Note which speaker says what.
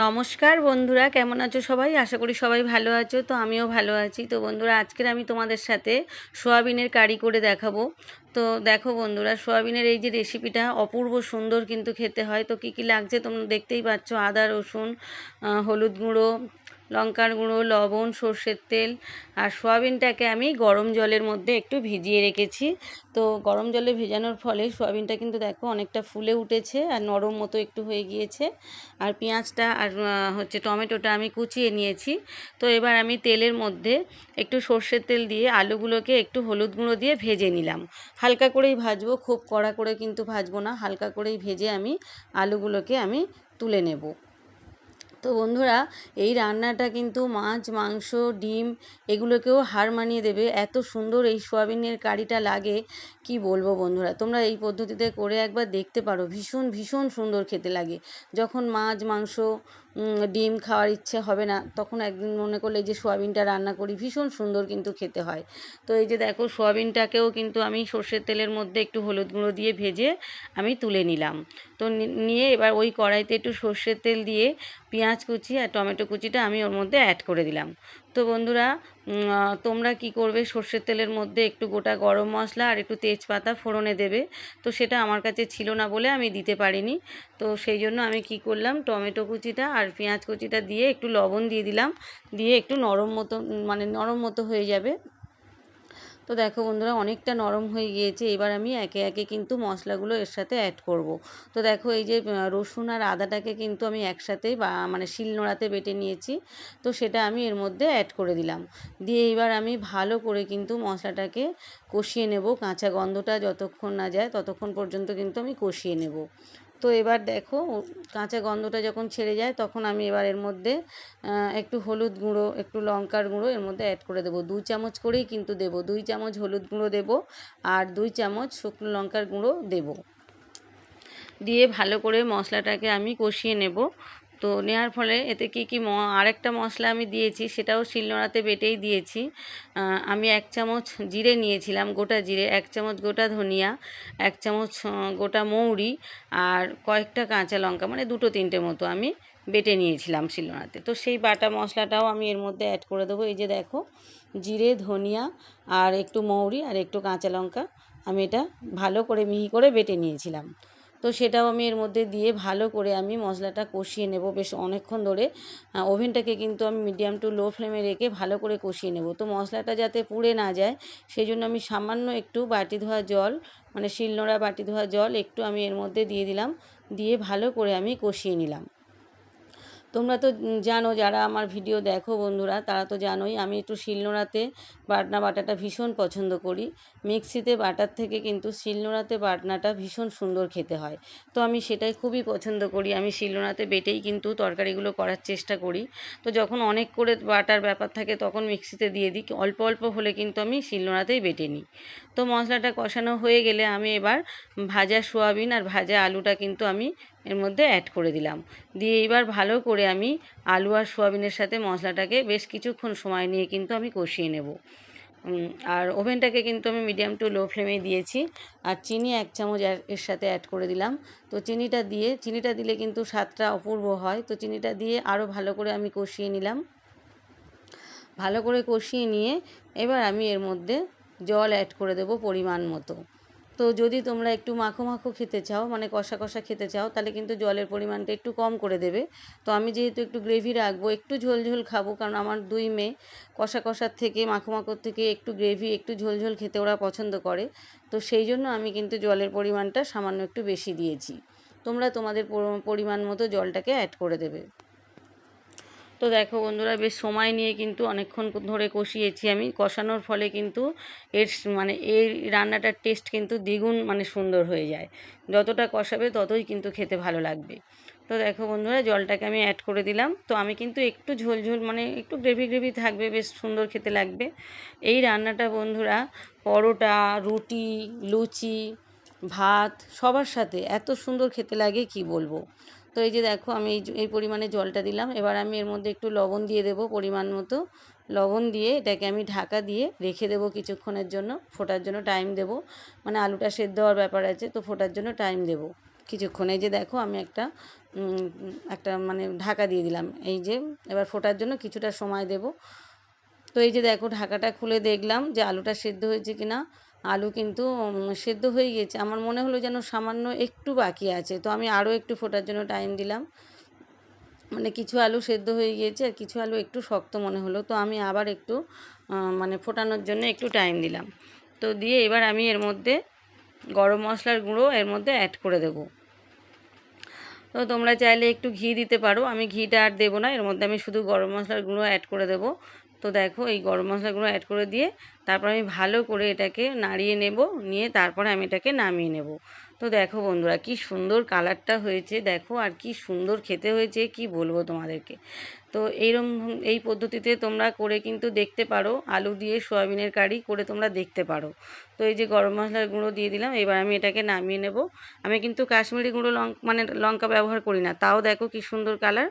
Speaker 1: নমস্কার বন্ধুরা, কেমন আছো সবাই? আশা করি সবাই ভালো আছো, তো আমিও ভালো আছি। তো বন্ধুরা, আজকের আমি তোমাদের সাথে সোয়াবিনের কারি করে দেখাবো। তো দেখো বন্ধুরা, সোয়াবিনের এই যে রেসিপিটা অপূর্ব সুন্দর কিন্তু খেতে হয়। তো কী কী লাগছে তোমরা দেখতেই পাচ্ছ? আদা, রসুন হলুদ গুঁড়ো লঙ্কার গুঁড়ো, লবণ, সর্ষের তেল আর সোয়াবিনটাকে আমি গরম জলের মধ্যে একটু ভিজিয়ে রেখেছি। তো গরম জলে ভেজানোর ফলে সোয়াবিনটা কিন্তু দেখো অনেকটা ফুলে উঠেছে আর নরম মতো একটু হয়ে গিয়েছে। আর পেঁয়াজটা আর হচ্ছে টমেটোটা আমি কুচিয়ে নিয়েছি। তো এবার আমি তেলের মধ্যে একটু সর্ষের তেল দিয়ে আলুগুলোকে একটু হলুদ গুঁড়ো দিয়ে ভেজে নিলাম। হালকা করেই ভাজবো, খুব কড়া করে কিন্তু ভাজবো না, হালকা করেই ভেজে আমি আলুগুলোকে আমি তুলে নেব। তো বন্ধুরা, এই রান্নাটা কিন্তু মাছ, মাংস, ডিম এগুলোকেও হার মানিয়ে দেবে। এত সুন্দর এই সোয়াবিনের কারিটা লাগে, কি বলব বন্ধুরা? তোমরা এই পদ্ধতিতে করে একবার দেখতে পারো। ভীষণ ভীষণ সুন্দর খেতে লাগে। যখন মাছ, মাংস ডিম খাওয়ার ইচ্ছে হবে না। তখন একদিন মনে করলে যে সোয়াবিনটা রান্না করি, ভীষণ সুন্দর কিন্তু খেতে হয়। তো এই যে দেখো, সোয়াবিনটাকেও কিন্তু আমি সর্ষের তেলের মধ্যে একটু হলুদ গুঁড়ো দিয়ে ভেজে আমি তুলে নিলাম। তো নিয়ে এবার ওই কড়াইতে একটু সর্ষের তেল দিয়ে পেঁয়াজ কুচি আর টমেটো কুচিটা আমি ওর মধ্যে অ্যাড করে দিলাম। তো বন্ধুরা তোমরা কি করবে? সর্ষের তেলের মধ্যে একটু গোটা গরম মশলা আর একটু তেজপাতা ফোড়নে দেবে। তো সেটা আমার কাছে ছিল না বলে আমি দিতে পারিনি। তো সেই জন্য আমি কি করলাম, টমেটো কুচিটা আর পেঁয়াজ কুচিটা দিয়ে একটু লবণ দিয়ে দিলাম। দিয়ে একটু নরম মতো মানে নরম মতো হয়ে যাবে। তো দেখো বন্ধুরা, অনেকটা নরম হয়ে গিয়েছে। এবার আমি একে একে কিন্তু মশলাগুলো এর সাথে অ্যাড করব। তো দেখো এই যে রসুন আর আদাটাকে কিন্তু আমি একসাথে বা মানে শিলনোড়াতে বেটে নিয়েছি। তো সেটা আমি এর মধ্যে অ্যাড করে দিলাম। দিয়ে এবার আমি ভালো করে কিন্তু মশলাটাকে কষিয়ে নেব। কাঁচা গন্ধটা যতক্ষণ না যায়, ততক্ষণ পর্যন্ত কিন্তু আমি কষিয়ে নেব। তো এবার দেখো, কাঁচা গন্ধটা যখন ছেড়ে যায়, তখন আমি এবার এর মধ্যে একটু হলুদ গুঁড়ো, একটু লঙ্কার গুঁড়ো এর মধ্যে অ্যাড করে দেবো। দুই চামচ করেই কিন্তু দেবো। দুই চামচ হলুদ গুঁড়ো দেবো আর দুই চামচ শুকনো লঙ্কার গুঁড়ো দেবো। দিয়ে ভালো করে মশলাটাকে আমি কষিয়ে নেব। তো নেওয়ার ফলে এতে কি কি আরেকটা মশলা আমি দিয়েছি, সেটাও শিলনোড়াতে বেটেই দিয়েছি। আমি এক চামচ জিরে নিয়েছিলাম, গোটা জিরে, এক চামচ গোটা ধনিয়া, এক চামচ গোটা মৌরি আর কয়েকটা কাঁচা লঙ্কা মানে দুটো তিনটে মতো আমি বেটে নিয়েছিলাম শিলনোড়াতে। তো সেই বাটা মশলাটাও আমি এর মধ্যে অ্যাড করে দেবো। এই যে দেখো, জিরে, ধনিয়া আর একটু মৌরি আর একটু কাঁচা লঙ্কা আমি এটা ভালো করে মিহি করে বেটে নিয়েছিলাম। তো সেটাও আমি এর মধ্যে দিয়ে ভালো করে আমি মশলাটা কষিয়ে নেব। বেশ অনেকক্ষণ ধরে ওভেনটাকে কিন্তু আমি মিডিয়াম টু লো ফ্লেমে রেখে ভালো করে কষিয়ে নেব। তো মশলাটা যাতে পুড়ে না যায়, সেই জন্য আমি সামান্য একটু বাটি ধোয়া জল মানে শিলনোড়া বাটি ধোয়া জল একটু আমি এর মধ্যে দিয়ে দিলাম, দিয়ে ভালো করে আমি কষিয়ে নিলাম। তোমরা তো জানো যারা আমার ভিডিও দেখো বন্ধুরা, তারা তো জানোই আমি একটু শিলনোড়াতে বাটনা বাটাটা ভীষণ পছন্দ করি। মিক্সিতে বাটার থেকে কিন্তু শিলনোড়াতে বাটনাটা ভীষণ সুন্দর খেতে হয়। তো আমি সেটাই খুবই পছন্দ করি। আমি শিলনোড়াতে বেটেই কিন্তু তরকারিগুলো করার চেষ্টা করি। তো যখন অনেক করে বাটার ব্যাপার থাকে তখন মিক্সিতে দিয়ে দিই। অল্প অল্প হলে কিন্তু আমি শিলনোড়াতেই বেটে নিই। তো মশলাটা কষানো হয়ে গেলে আমি এবার ভাজা সোয়াবিন আর ভাজা আলুটা কিন্তু আমি এর মধ্যে অ্যাড করে দিলাম। দিয়ে এবার ভালো করে আমি আলু আর সোয়াবিনের সাথে মশলাটাকে বেশ কিছুক্ষণ সময় নিয়ে কিন্তু আমি কষিয়ে নেব। আর ওভেনটাকে কিন্তু আমি মিডিয়াম টু লো ফ্লেমে দিয়েছি। আর চিনি এক চামচ এর- সাথে অ্যাড করে দিলাম। তো চিনিটা দিয়ে, চিনিটা দিলে কিন্তু স্বাদটা অপূর্ব হয়। তো চিনিটা দিয়ে আরও ভালো করে আমি কষিয়ে নিলাম। ভালো করে কষিয়ে নিয়ে এবার আমি এর মধ্যে জল অ্যাড করে দেবো পরিমাণ মতো। তো যদি তোমরা একটু মাখো মাখো খেতে চাও মানে কষা কষা খেতে চাও, তাহলে কিন্তু জলের পরিমাণটা একটু কম করে দেবে। তো আমি যেহেতু একটু গ্রেভি রাখব, একটু ঝোল ঝোল খাব, কারণ আমার দুই মেয়ে কষা কষার থেকে মাখো মাখোর থেকে একটু গ্রেভি একটু ঝোল ঝোল খেতে ওরা পছন্দ করে। তো সেই জন্য আমি কিন্তু জলের পরিমাণটা সামান্য একটু বেশি দিয়েছি। তোমরা তোমাদের পরিমাণ মতো জলটাকে অ্যাড করে দেবে। তো দেখো বন্ধুরা, বেশ সময় নিয়ে কিন্তু অনেকক্ষণ ধরে কষিয়েছি আমি। কষানোর ফলে কিন্তু এর মানে এই রান্নাটার টেস্ট কিন্তু দ্বিগুণ মানে সুন্দর হয়ে যায়। যতটা কষাবে ততই কিন্তু খেতে ভালো লাগবে। তো দেখো বন্ধুরা, জলটাকে আমি অ্যাড করে দিলাম। তো আমি কিন্তু একটু ঝোল ঝোল মানে একটু গ্রেভি গ্রেভি থাকবে, বেশ সুন্দর খেতে লাগবে। এই রান্নাটা বন্ধুরা, পরোটা, রুটি, লুচি ভাত সবার সাথে, এত সুন্দর খেতে লাগে কি বলব? তো এই যে দেখো, আমি এই এই পরিমাণে জলটা দিলাম, এবার আমি এর মধ্যে একটু লবণ দিয়ে দেবো পরিমাণ মতো। লবণ দিয়ে এটাকে আমি ঢাকা দিয়ে রেখে দেবো কিছুক্ষণের জন্য, ফোটার জন্য টাইম দেবো। মানে আলুটা সেদ্ধ হওয়ার ব্যাপার আছে, তো ফোটার জন্য টাইম দেবো। কিছুক্ষণ, এই যে দেখো, আমি একটা একটা মানে ঢাকা দিয়ে দিলাম। এই যে, এবার ফোটার জন্য কিছুটা সময় দেব। তো এই যে দেখো, ঢাকাটা খুলে দেখলাম যে আলুটা সেদ্ধ হয়েছে কি না আলু কিন্তু সেদ্ধ হয়ে গেছে। আমার মনে হলো যেন সামান্য একটু বাকি আছে। তো আমি আরও একটু ফোটার জন্য টাইম দিলাম। মানে কিছু আলু সেদ্ধ হয়ে গিয়েছে আর কিছু আলু একটু শক্ত মনে হলো। তো আমি আবার একটু মানে ফোটানোর জন্য একটু টাইম দিলাম। তো দিয়ে এবার আমি এর মধ্যে গরম মশলার গুঁড়ো এর মধ্যে অ্যাড করে দেবো। তো তোমরা চাইলে একটু ঘি দিতে পারো। আমি ঘিটা আর দেবো না। এর মধ্যে আমি শুধু গরম মশলার গুঁড়ো অ্যাড করে দেবো। তো দেখো এই গরম মশলার গুঁড়ো অ্যাড করে দিয়ে তারপর আমি ভালো করে এটাকে নাড়িয়ে নেব, নিয়ে তারপরে আমি এটাকে নামিয়ে নেব। তো দেখো বন্ধুরা কি সুন্দর কালারটা হয়েছে, দেখো আর কি সুন্দর খেতে হয়েছে, কি বলব তোমাদেরকে। তো এইরকম এই পদ্ধতিতে তোমরা করে কিন্তু দেখতে পারো, আলু দিয়ে সয়াবিনের কারি করে তোমরা দেখতে পারো। তো এই যে গরম মশলার গুঁড়ো দিয়ে দিলাম, এবার আমি এটাকে নামিয়ে নেব। আমি কিন্তু কাশ্মীরি গুঁড়ো লঙ্কা মানে লঙ্কা ব্যবহার করি না, তাও দেখো কি সুন্দর কালার।